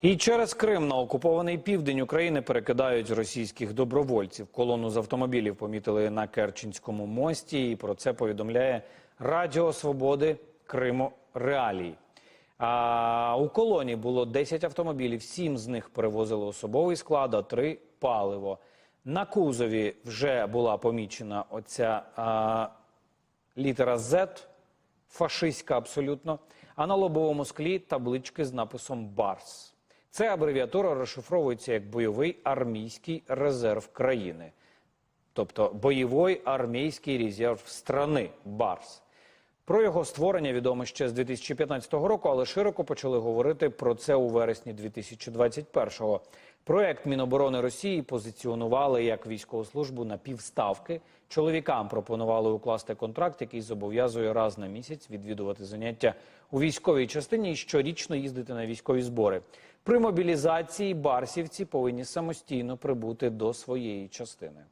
І через Крим на окупований південь України перекидають російських добровольців. Колону з автомобілів помітили на Керченському мості. І про це повідомляє Радіо Свободи Криму Реалії. А у колоні було 10 автомобілів, 7 з них перевозили особовий склад, а 3 – паливо. На кузові вже була помічена оця а, літера Z, фашистська абсолютно, а на лобовому склі таблички з написом «Барс». Це абревіатура розшифровується як бойовий армійський резерв країни, тобто бойовий армійський резерв страни «Барс». Про його створення відомо ще з 2015 року, але широко почали говорити про це у вересні 2021-го. Проект Міноборони Росії позиціонували як військову службу на півставки. Чоловікам пропонували укласти контракт, який зобов'язує раз на місяць відвідувати заняття у військовій частині і щорічно їздити на військові збори. При мобілізації барсівці повинні самостійно прибути до своєї частини.